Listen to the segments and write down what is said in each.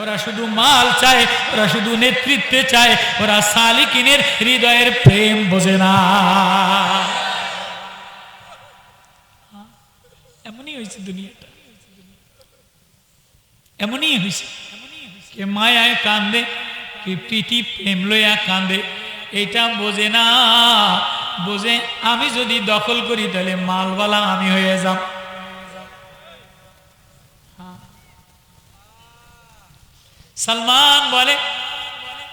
ওরা শুধু মাল চায়, ওরা শুধু নেতৃত্বে চায়, ওরা সালিকিনের হৃদয়ের প্রেম বোঝে না। এমনই হয়েছে দুনিয়াটা। এমনই হয়েছে। কে মায়ায় কান্দে, কে প্রীতি প্রেম লইয়া কান্দে এটা বোঝে না। বোঝে, আমি যদি দখল করি, তাহলে মালওয়ালা আমি হয়ে যাব সালমান বলে,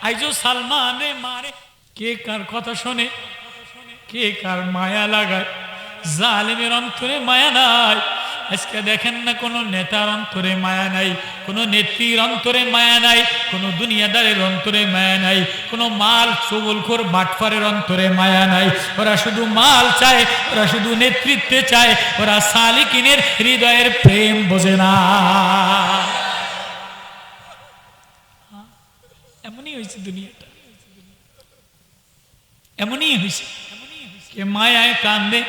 আইজো সালমান মারে, কে কার কথা শোনে? কে কার মায়া লাগায়? জালেমের অন্তরে মায়া নাই। আজকে দেখেন না কোনো নেতার অন্তরে মায়া নাই, কোনো নেত্রীর অন্তরে মায়া নাই, কোনো দুনিয়াদারের অন্তরে মায়া নাই, কোনো মাল চবলখোর বাটফারের অন্তরে মায়া নাই। ওরা শুধু মাল চায়, ওরা শুধু নেতৃত্বে চায়, ওরা সালিকিনের হৃদয়ের প্রেম বোঝে না। এমনই হয়েছে দুনিয়াটা। এমনই হয়েছে। কে মায়ায় কান্দে,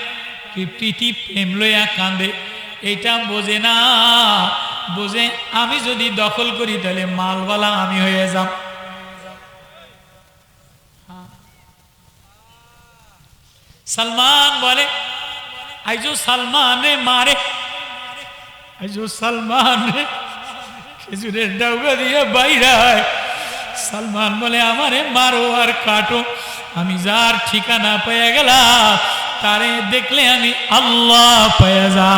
কে প্রীতি প্রেম লইয়া কান্দে এটা বোঝে না। বোঝে, আমি যদি দখল করি তাহলে মালওয়ালা আমি হয়ে যাব সালমান বলে, আইজো সালমান রে মারে। আইজো সালমান রে খেজুরের ডাউগা দিয়ে বাইরায় সালমান বলে, আমারে মারো আর কাটো। আমি যার ঠিকানা পেয়ে গেলাম, তারে দেখলে আমি আল্লাহ পেয়ে যা